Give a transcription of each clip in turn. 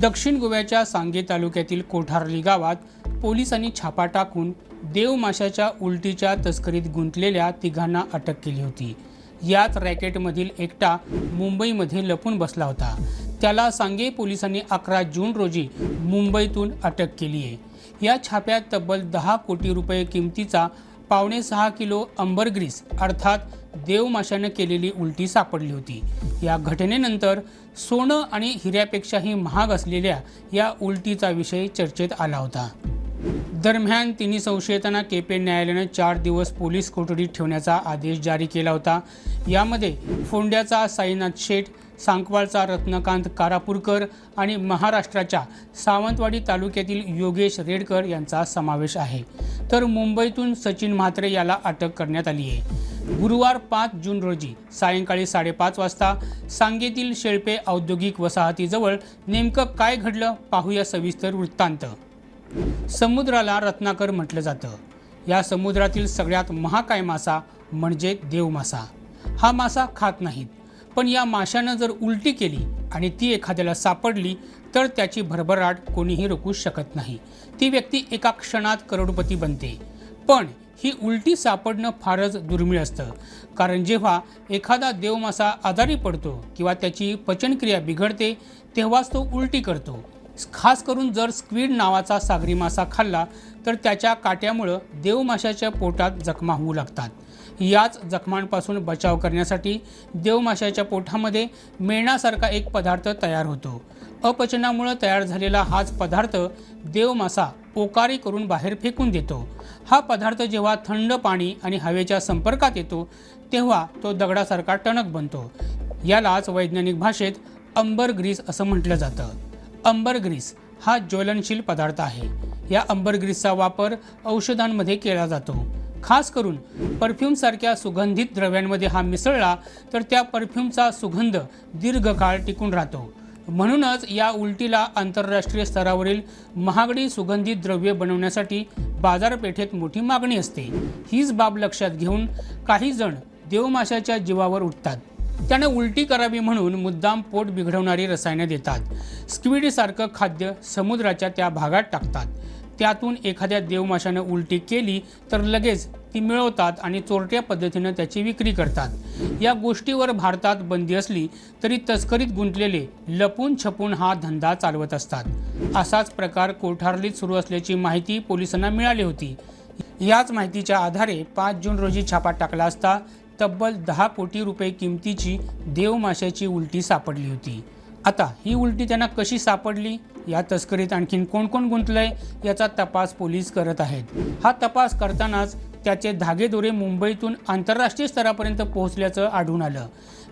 दक्षिण गोव्याच्या सांगे तालुक्यातील कोठारली गावात पोलिसांनी छापा टाकून देव माशाच्या उलटीच्या तस्करीत गुंतलेल्या तिघांना अटक केली होती. याच रॅकेटमधील एकटा मुंबईमध्ये लपून बसला होता. त्याला सांगे पोलिसांनी अकरा जून रोजी मुंबईतून अटक केली आहे या छाप्यात तब्बल दहा कोटी रुपये किमतीचा पावणे सहा किलो अंबरग्रीस अर्थात देवमाशानं केलेली उलटी सापडली होती. या घटनेनंतर सोनं आणि हिऱ्यापेक्षाही महाग असलेल्या या उलटीचा विषय चर्चेत आला होता. दरम्यान तिन्ही संशयितांना केपे न्यायालयानं चार दिवस पोलीस कोठडीत ठेवण्याचा आदेश जारी केला होता. यामध्ये फोंड्याचा साईनाथ शेठ सांगवाळचा रत्नकांत कारापूरकर आणि महाराष्ट्राच्या सावंतवाडी तालुक्यातील योगेश रेडकर यांचा समावेश आहे. तर मुंबईतून सचिन म्हात्रे याला अटक करण्यात आली आहे. गुरुवार पाच जून रोजी सायंकाळी साडेपाच वाजता सांगेतील शेळपे औद्योगिक वसाहतीजवळ नेमकं काय घडलं पाहूया सविस्तर वृत्तांत. समुद्राला रत्नाकर म्हटलं जातं. या समुद्रातील सगळ्यात महाकाय मासा म्हणजे देवमासा. हा मासा खात नाहीत. पण या माशानं जर उलटी केली आणि ती एखाद्याला सापडली तर त्याची भरभराट कोणीही रोखू शकत नाही. ती व्यक्ती एका क्षणात करोडपती बनते. पण ही उलटी सापडणं फारच दुर्मिळ असतं. कारण जेव्हा एखादा देवमासा आजारी पडतो किंवा त्याची पचनक्रिया बिघडते तेव्हाच तो उलटी करतो. खास करून जर स्क्वीड नावाचा सागरी मासा खाल्ला तर त्याच्या काट्यामुळं देवमाशाच्या पोटात जखमा होऊ लागतात. याच जखमांपासून बचाव करण्यासाठी देवमाशाच्या पोटामध्ये मेणासारखा एक पदार्थ तयार होतो. अपचनामुळं तयार झालेला हाच पदार्थ देवमासा पोकारी करून बाहेर फेकून देतो. हा पदार्थ जेव्हा थंड पाणी आणि हवेच्या संपर्कात येतो तेव्हा तो दगडासारखा टणक बनतो. यालाच वैज्ञानिक भाषेत अंबर ग्रीस असं म्हटलं जातं. अंबरग्रीस हा ज्वलनशील पदार्थ आहे. या अंबरग्रीसचा वापर औषधांमध्ये केला जातो. खास करून परफ्यूमसारख्या सुगंधित द्रव्यांमध्ये हा मिसळला तर त्या परफ्यूमचा सुगंध दीर्घकाळ टिकून राहतो. म्हणूनच या उलटीला आंतरराष्ट्रीय स्तरावरील महागडी सुगंधित द्रव्ये बनवण्यासाठी बाजारपेठेत मोठी मागणी असते. हीच बाब लक्षात घेऊन काही जण देवमाशाच्या जीवावर उठतात. त्यानं उलटी करावी म्हणून मुद्दाम पोट बिघडवणारी रसायनं देतात. स्क्विडसारखं खाद्य समुद्राच्या त्या भागात टाकतात. त्यातून एखाद्या देवमाशानं उलटी केली तर लगेच ती मिळवतात आणि चोरट्या पद्धतीनं त्याची विक्री करतात. या गोष्टीवर भारतात बंदी असली तरी तस्करीत गुंतलेले लपून छपून हा धंदा चालवत असतात. असाच प्रकार कोठारलीत सुरू असल्याची माहिती पोलिसांना मिळाली होती. याच माहितीच्या आधारे पाच जून रोजी छापा टाकला असता तब्बल दहा कोटी रुपये किमतीची देवमाशाची उलटी सापडली होती. आता ही उलटी त्यांना कशी सापडली? या तस्करीत आणखीन कोण कोण गुंतलंय? याचा तपास पोलीस करत आहेत. हा तपास करतानाच त्याचे धागेदोरे मुंबईतून आंतरराष्ट्रीय स्तरापर्यंत पोहोचल्याचं आढळून आलं.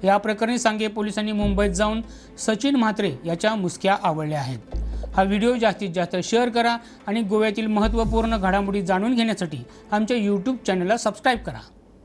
या प्रकरणी सांगे पोलिसांनी मुंबईत जाऊन सचिन म्हात्रे याच्या मुसक्या आवडल्या आहेत. हा व्हिडिओ जास्तीत जास्त शेअर करा आणि गोव्यातील महत्त्वपूर्ण घडामोडी जाणून घेण्यासाठी आमच्या यूट्यूब चॅनलला सबस्क्राईब करा.